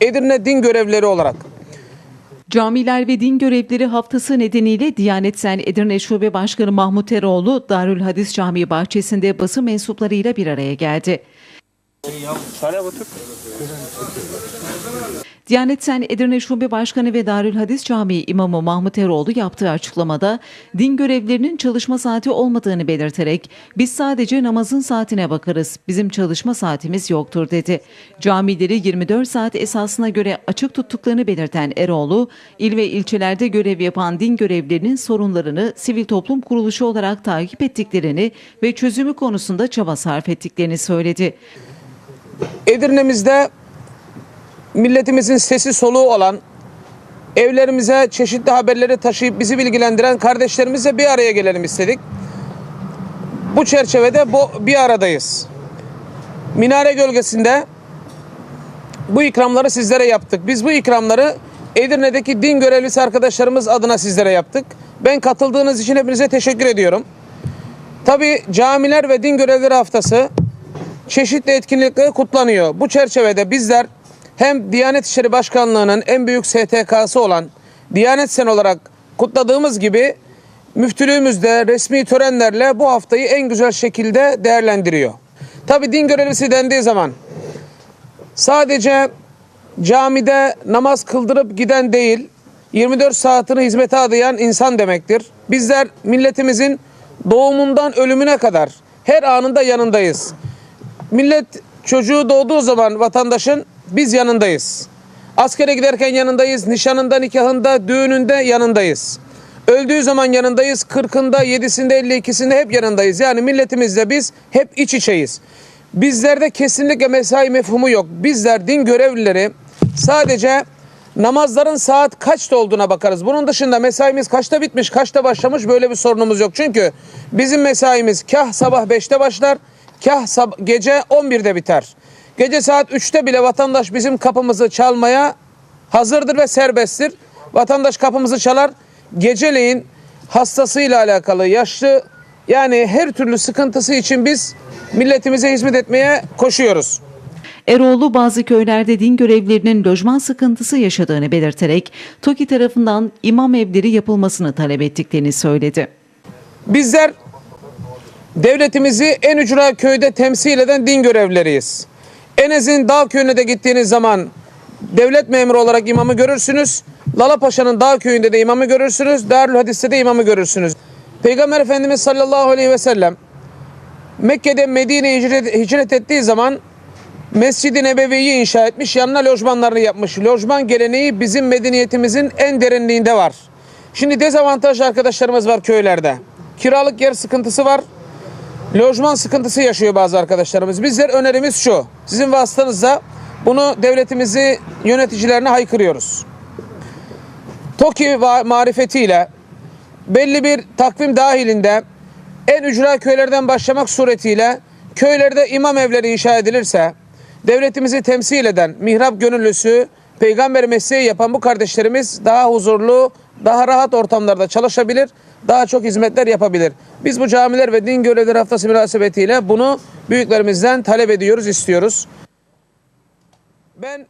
Edirne din görevlileri olarak Camiler ve din görevleri haftası nedeniyle Diyanet Sen Edirne Şube Başkanı Mahmut Eroğlu Darül Hadis Camii bahçesinde basın mensuplarıyla bir araya geldi. Diyanet Sen Edirne Şube Başkanı ve Darül Hadis Camii İmamı Mahmut Eroğlu yaptığı açıklamada din görevlerinin çalışma saati olmadığını belirterek biz sadece namazın saatine bakarız. Bizim çalışma saatimiz yoktur dedi. Camileri 24 saat esasına göre açık tuttuklarını belirten Eroğlu, il ve ilçelerde görev yapan din görevlerinin sorunlarını sivil toplum kuruluşu olarak takip ettiklerini ve çözümü konusunda çaba sarf ettiklerini söyledi. Edirne'mizde milletimizin sesi soluğu olan evlerimize çeşitli haberleri taşıyıp bizi bilgilendiren kardeşlerimizle bir araya gelelim istedik. Bu çerçevede bu bir aradayız. Minare gölgesinde bu ikramları sizlere yaptık. Biz bu ikramları Edirne'deki din görevlisi arkadaşlarımız adına sizlere yaptık. Ben katıldığınız için hepinize teşekkür ediyorum. Tabi camiler ve din görevleri haftası çeşitli etkinlikleri kutlanıyor. Bu çerçevede bizler hem Diyanet İşleri Başkanlığı'nın en büyük STK'sı olan Diyanet Sen olarak kutladığımız gibi müftülüğümüzde resmi törenlerle bu haftayı en güzel şekilde değerlendiriyor. Tabi din görevlisi dendiği zaman sadece camide namaz kıldırıp giden değil, 24 saatini hizmete adayan insan demektir. Bizler milletimizin doğumundan ölümüne kadar her anında yanındayız. Millet çocuğu doğduğu zaman vatandaşın biz yanındayız. Askere giderken yanındayız, nişanında, nikahında, düğününde yanındayız. Öldüğü zaman yanındayız, kırkında, yedisinde, elli ikisinde hep yanındayız. Yani milletimizle biz hep iç içeyiz. Bizlerde kesinlikle mesai mefhumu yok. Bizler din görevlileri sadece namazların saat kaçta olduğuna bakarız. Bunun dışında mesaimiz kaçta bitmiş, kaçta başlamış böyle bir sorunumuz yok. Çünkü bizim mesaimiz kah sabah 5'te başlar, kah sab- gece 11'de biter. Gece saat 3'te bile vatandaş bizim kapımızı çalmaya hazırdır ve serbesttir. Vatandaş kapımızı çalar. Geceleyin hastasıyla alakalı, yaşlı yani her türlü sıkıntısı için biz milletimize hizmet etmeye koşuyoruz. Eroğlu bazı köylerde din görevlilerinin lojman sıkıntısı yaşadığını belirterek TOKİ tarafından imam evleri yapılmasını talep ettiklerini söyledi. Bizler devletimizi en ücra köyde temsil eden din görevlileriyiz. Enez'in dağ köyüne de gittiğiniz zaman devlet memuru olarak imamı görürsünüz. Lalapaşa'nın dağ köyünde de imamı görürsünüz. Darül Hadis'te de imamı görürsünüz. Peygamber Efendimiz sallallahu aleyhi ve sellem Mekke'de Medine'ye hicret, hicret ettiği zaman Mescid-i Nebevi'yi inşa etmiş, yanına lojmanlarını yapmış. Lojman geleneği bizim medeniyetimizin en derinliğinde var. Şimdi dezavantajlı arkadaşlarımız var köylerde. Kiralık yer sıkıntısı var. Lojman sıkıntısı yaşıyor bazı arkadaşlarımız. Bizler önerimiz şu. Sizin vasıtanızla bunu devletimizi yöneticilerine haykırıyoruz. TOKİ marifetiyle belli bir takvim dahilinde en ücra köylerden başlamak suretiyle köylerde imam evleri inşa edilirse devletimizi temsil eden mihrap gönüllüsü peygamber mesleği yapan bu kardeşlerimiz daha huzurlu, daha rahat ortamlarda çalışabilir, daha çok hizmetler yapabilir. Biz bu camiler ve din görevleri haftası münasebetiyle bunu büyüklerimizden talep ediyoruz, istiyoruz. Ben